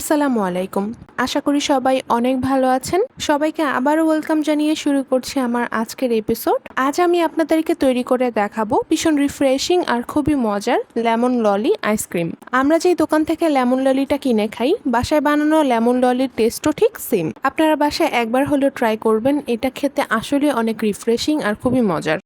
আসসালামু আলাইকুম। আশা করি সবাই অনেক ভালো আছেন। সবাইকে আবারও ওয়েলকাম জানিয়ে শুরু করছি আমার আজকের এপিসোড। আজ আমি আপনাদেরকে তৈরি করে দেখাবো ভীষণ রিফ্রেশিং আর খুবই মজার লেমন ললি আইসক্রিম। আমরা যেই দোকান থেকে লেমন ললিটা কিনে খাই, বাসায় বানানো লেমন ললির টেস্টও ঠিক সেম আপনারা বাসায় একবার হলেও ট্রাই করবেন, এটা খেতে আসলে অনেক রিফ্রেশিং আর খুবই মজার।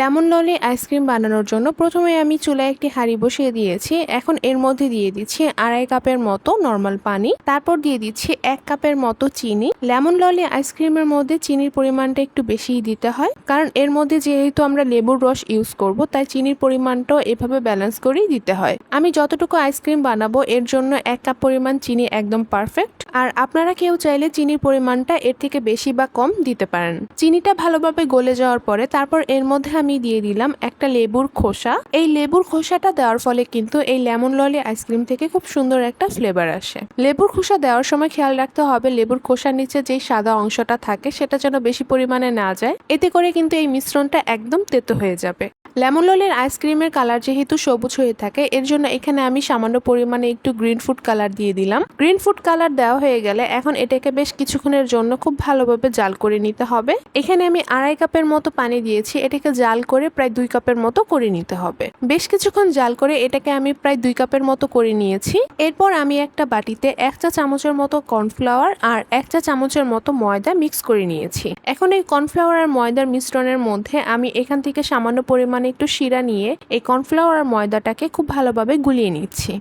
লেমন ললি আইসক্রিম বানানোর জন্য প্রথমে আমি চুলায় একটি হাঁড়ি বসিয়ে দিয়েছি। এখন এর মধ্যে দিয়ে দিচ্ছি আড়াই কাপের মতো নর্মাল পানি। তারপর দিয়ে দিচ্ছি এক কাপের মতো চিনি। লেমন ললি আইসক্রিমের মধ্যে চিনির পরিমাণটা একটু বেশিই দিতে হয়। কারণ এর মধ্যে যেহেতু আমরা লেবুর রস ইউজ করব, তাই চিনির পরিমাণটাও এভাবে ব্যালেন্স করেই দিতে হয়। আমি যতটুকু আইসক্রিম বানাবো, এর জন্য এক কাপ পরিমাণ চিনি একদম পারফেক্ট। আর আপনারা কেউ চাইলে চিনির পরিমাণটা এর থেকে বেশি বা কম দিতে পারেন। চিনিটা ভালোভাবে গলে যাওয়ার পরে তারপর এর মধ্যে আমি দিয়ে দিলাম একটা লেবুর খোসা। এই লেবুর খোসাটা দেওয়ার ফলে কিন্তু এই লেমন ললি আইসক্রিম থেকে খুব সুন্দর একটা ফ্লেভার আসে। লেবুর খোসা দেওয়ার সময় খেয়াল রাখতে হবে, লেবুর খোসার নিচে যে সাদা অংশটা থাকে সেটা যেন বেশি পরিমাণে না যায়। এতে করে কিন্তু এই মিশ্রণটা একদম তেতো হয়ে যাবে। লেমন ললির আইসক্রিমের কালার যেহেতু সবুজ হয়ে থাকে, এর জন্য এখানে আমি সামান্য পরিমাণে একটু গ্রিন ফুড কালার দিয়ে দিলাম। গ্রিন ফুড কালার দেওয়া হয়ে গেলে এখন এটাকে বেশ কিছুক্ষণের জন্য খুব ভালোভাবে জাল করে নিতে হবে। এখানে আমি আড়াই কাপের মতো পানি দিয়েছি, এটাকে জাল করে প্রায় দুই কাপের মতো করে নিতে হবে। বেশ কিছুক্ষণ জাল করে এটাকে আমি প্রায় দুই কাপের মতো করে নিয়েছি। এরপর আমি একটা বাটিতে এক চা চামচের মতো কর্নফ্লাওয়ার আর এক চা চামচের মতো ময়দা মিক্স করে নিয়েছি। এখন এই কর্নফ্লাওয়ার আর ময়দার মিশ্রণের মধ্যে আমি এখান থেকে সামান্য পরিমাণে একটু শিরা নিয়ে এই কর্নফ্লাওয়ার আর ময়দাটাকে খুব ভালোভাবে গুলিয়ে নিচ্ছি।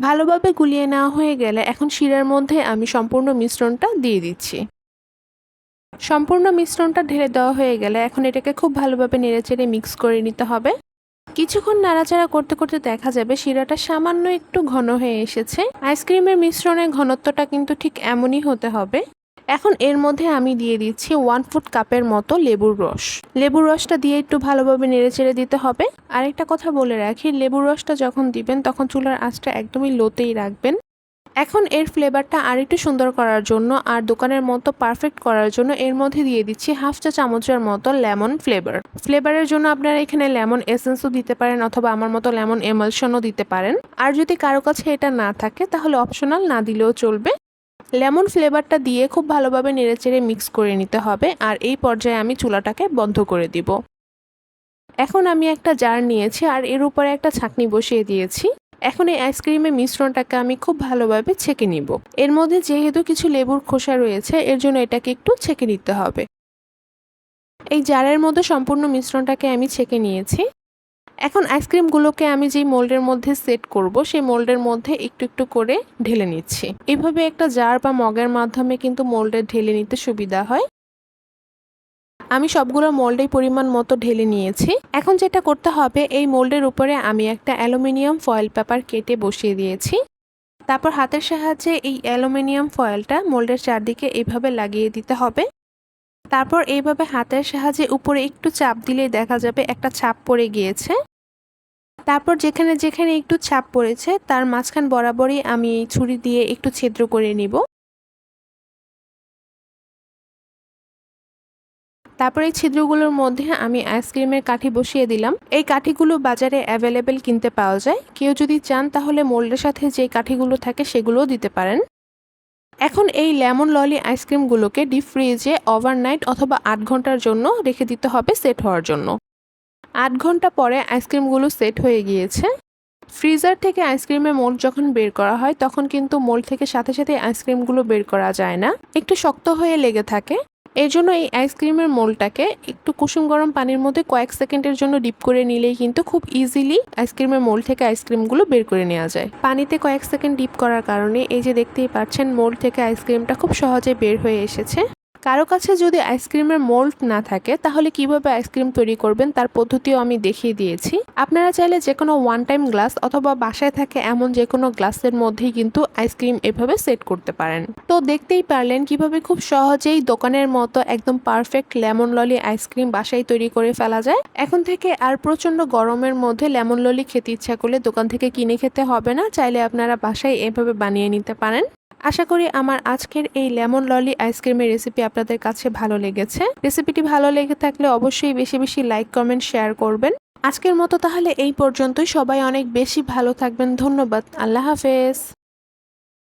ভালোভাবে গুলিয়ে নেওয়া হয়ে গেলে এখন শিরার মধ্যে আমি সম্পূর্ণ মিশ্রণটা দিয়ে দিচ্ছি। সম্পূর্ণ মিশ্রণটা ঢেলে দেওয়া হয়ে গেলে এখন এটাকে খুব ভালোভাবে নেড়েচেড়ে মিক্স করে নিতে হবে। কিছুক্ষণ নাড়াচাড়া করতে করতে দেখা যাবে শিরাটা সামান্য একটু ঘন হয়ে এসেছে। আইসক্রিমের মিশ্রণের ঘনত্বটা কিন্তু ঠিক এমনই হতে হবে। এখন এর মধ্যে আমি দিয়ে দিচ্ছি ওয়ান ফুট কাপের মতো লেবুর রস। লেবুর রসটা দিয়ে একটু ভালোভাবে নেড়েচেড়ে দিতে হবে। আরেকটা কথা বলে রাখি, লেবুর রসটা যখন দিবেন, তখন চুলার আঁচটা একদমই লোতেই রাখবেন। এখন এর ফ্লেভারটা আর একটু সুন্দর করার জন্য আর দোকানের মতো পারফেক্ট করার জন্য এর মধ্যে দিয়ে দিচ্ছি হাফ চা চামচের মতো লেমন ফ্লেভার ফ্লেভারের জন্য আপনারা এখানে লেমন এসেন্সও দিতে পারেন অথবা আমার মতো লেমন এমালশনও দিতে পারেন। আর যদি কারও কাছে এটা না থাকে, তাহলে অপশনাল না দিলেও চলবে। লেমন ফ্লেভারটা দিয়ে খুব ভালোভাবে নেড়েচেড়ে মিক্স করে নিতে হবে আর এই পর্যায়ে আমি চুলাটাকে বন্ধ করে দিব। এখন আমি একটা জার নিয়েছি আর এর উপরে একটা ছাকনি বসিয়ে দিয়েছি। এখন এই আইসক্রিমের মিশ্রণটাকে আমি খুব ভালোভাবে ছেঁকে নিব। এর মধ্যে যেহেতু কিছু লেবুর খোসা রয়েছে, এর জন্য এটাকে একটু ছেঁকে নিতে হবে। এই জারের মধ্যে সম্পূর্ণ মিশ্রণটাকে আমি ছেঁকে নিয়েছি। এখন আইসক্রিমগুলোকে আমি যেই মোল্ডের মধ্যে সেট করব, সেই মোল্ডের মধ্যে একটু একটু করে ঢেলে নিচ্ছি। এভাবে একটা জার বা মগের মাধ্যমে কিন্তু মোল্ডে ঢেলে নিতে সুবিধা হয়। আমি সবগুলো মোল্ডেই পরিমাণ মতো ঢেলে নিয়েছি। এখন যেটা করতে হবে, এই মোল্ডের উপরে আমি একটা অ্যালুমিনিয়াম ফয়েল পেপার কেটে বসিয়ে দিয়েছি। তারপর হাতের সাহায্যে এই অ্যালুমিনিয়াম ফয়েলটা মোল্ডের চারদিকে এইভাবে লাগিয়ে দিতে হবে। তারপর এইভাবে হাতের সাহায্যে উপরে একটু চাপ দিলেই দেখা যাবে একটা ছাপ পড়ে গিয়েছে। তারপর যেখানে যেখানে একটু ছাপ পড়েছে, তার মাঝখান বরাবরই আমি ছুরি দিয়ে একটু ছিদ্র করে নিব। তারপর এই ছিদ্রগুলোর মধ্যে আমি আইসক্রিমের কাঠি বসিয়ে দিলাম। এই কাঠিগুলো বাজারে অ্যাভেলেবেল কিনতে পাওয়া যায়। কেউ যদি চান তাহলে মোল্ডের সাথে যে কাঠিগুলো থাকে সেগুলোও দিতে পারেন। এখন এই লেমন ললি আইসক্রিমগুলোকে ডিপ ফ্রিজে ওভারনাইট অথবা আট ঘণ্টার জন্য রেখে দিতে হবে সেট হওয়ার জন্য। আট ঘণ্টা পরে আইসক্রিমগুলো সেট হয়ে গিয়েছে। ফ্রিজার থেকে আইসক্রিমের মোল্ড যখন বের করা হয়, তখন কিন্তু মোল থেকে সাথে সাথে আইসক্রিমগুলো বের করা যায় না। একটু শক্ত হয়ে লেগে থাকে। এর জন্য এই আইসক্রিমের মোলটাকে একটু কুসুম গরম পানির মধ্যে কয়েক সেকেন্ডের জন্য ডিপ করে নিলেই কিন্তু খুব ইজিলি আইসক্রিমের মোল থেকে আইসক্রিমগুলো বের করে নেওয়া যায়। পানিতে কয়েক সেকেন্ড ডিপ করার কারণে এই যে দেখতেই পাচ্ছেন মোল থেকে আইসক্রিমটা খুব সহজে বের হয়ে এসেছে। কারও কাছে যদি আইসক্রিমের মোল্ড না থাকে, তাহলে কীভাবে আইসক্রিম তৈরি করবেন তার পদ্ধতিও আমি দেখিয়ে দিয়েছি। আপনারা চাইলে যে কোনো ওয়ান টাইম গ্লাস অথবা বাসায় থাকে এমন যে কোনো গ্লাসের মধ্যেই কিন্তু আইসক্রিম এভাবে সেট করতে পারেন। তো দেখতেই পারলেন কীভাবে খুব সহজেই দোকানের মতো একদম পারফেক্ট লেমন ললি আইসক্রিম বাসায় তৈরি করে ফেলা যায়। এখন থেকে আর প্রচণ্ড গরমের মধ্যে লেমন ললি খেতে ইচ্ছা করলে দোকান থেকে কিনে খেতে হবে না, চাইলে আপনারা বাসায় এভাবে বানিয়ে নিতে পারেন। আশা করি আমার আজকের এই লেমন ললি আইসক্রিমের রেসিপি আপনাদের কাছে ভালো লেগেছে। রেসিপিটি ভালো লেগে থাকলে অবশ্যই বেশি বেশি লাইক কমেন্ট শেয়ার করবেন। আজকের মতো তাহলে এই পর্যন্তই। সবাই অনেক বেশি ভালো থাকবেন। ধন্যবাদ। আল্লাহ হাফেজ।